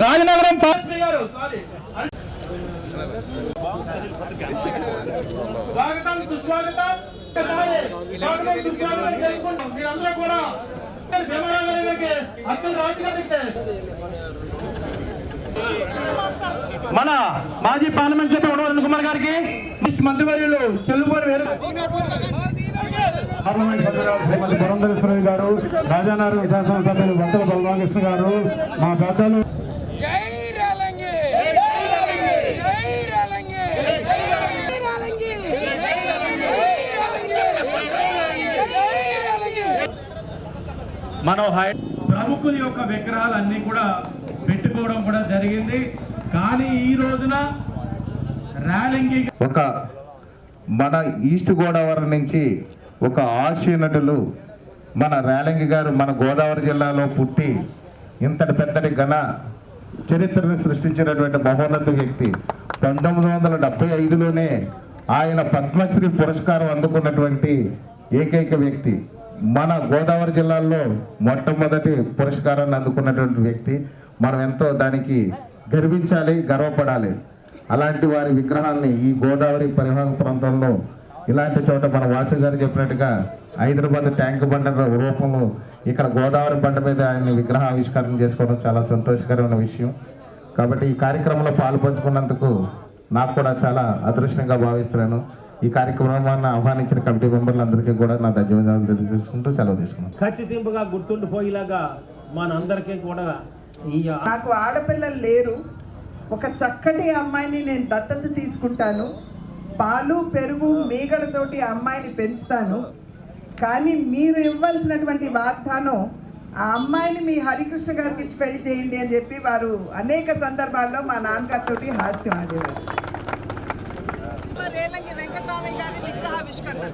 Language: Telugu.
రాజనగరం స్వాగతం సుస్వాగతం. స్వాగతం సుస్వాగతం తెలుసుకుంటాం మీరందరూ కూడా భీమరావు గారికి అబ్దుల్ రాజు గారికి. మన మాజీ పార్లమెంట్ సభ్యుడు ఉండవల్లి కుమార్ గారికి మంత్రివర్యులు చెల్లుబోని వేరు. పార్లమెంట్ సభ్యురాలు శ్రీమతి పురంధరేశ్వరి గారు రాజానగరం శాసనసభ్యులు వంతల బలరామకృష్ణ గారు మా పెద్దలు జై రాలంగి జై రాలంగి జై రాలంగి జై రాలంగి జై రాలంగి జై రాలంగి మనం హై ప్రముఖుల యొక్క విగ్రహాలన్నీ కూడా పెట్టుకోవడం కూడా జరిగింది. కానీ ఈ రోజున ర్యాలింగి ఒక మన ఈస్ట్ గోదావరి నుంచి ఒక హాస్య నటులు మన రేలంగి గారు మన గోదావరి జిల్లాలో పుట్టి ఇంతటి పెద్దటి ఘన చరిత్రను సృష్టించినటువంటి మహోన్నత వ్యక్తి. పంతొమ్మిది వందల డెబ్బై ఐదులోనే ఆయన పద్మశ్రీ పురస్కారం అందుకున్నటువంటి ఏకైక వ్యక్తి. మన గోదావరి జిల్లాలో మొట్టమొదటి పురస్కారాన్ని అందుకున్నటువంటి వ్యక్తి. మనం ఎంతో దానికి గర్వించాలి గర్వపడాలి. అలాంటి వారి విగ్రహాన్ని ఈ గోదావరి పరివాహక ప్రాంతంలో ఇలాంటి చోట మన వాసు గారు చెప్పినట్టుగా హైదరాబాద్ ట్యాంక్ బండ రూపంలో ఇక్కడ గోదావరి బండ మీద ఆయన విగ్రహ ఆవిష్కరణ చేసుకోవడం చాలా సంతోషకరమైన విషయం. కాబట్టి ఈ కార్యక్రమంలో పాలు పంచుకున్నందుకు నాకు కూడా చాలా అదృష్టంగా భావిస్తున్నాను. ఈ కార్యక్రమాన్ని ఆహ్వానించిన కమిటీ మెంబర్లందరికీ కూడా నా ధన్యవాదాలు తెలియజేసుకుంటూ సెలవు తీసుకున్నాను ఖచ్చితంగా గుర్తుండిపోయేలాగా మనందరికీ కూడా నాకు ఆడపిల్లలు లేరు. ఒక చక్కటి అమ్మాయిని నేను దత్తత తీసుకుంటాను. పాలు పెరుగు మీగడతోటి అమ్మాయిని పెంచుతాను. కానీ మీరు ఇవ్వాల్సినటువంటి వాగ్దానం ఆ అమ్మాయిని మీ హరికృష్ణ గారికి ఇచ్చి పెళ్ళి చేయండి అని చెప్పి వారు అనేక సందర్భాల్లో మా నాన్నగారితో హాస్యం ఆడేవారు. రేలంగి వెంకటరామయ్య గారి విగ్రహావిష్కరణ.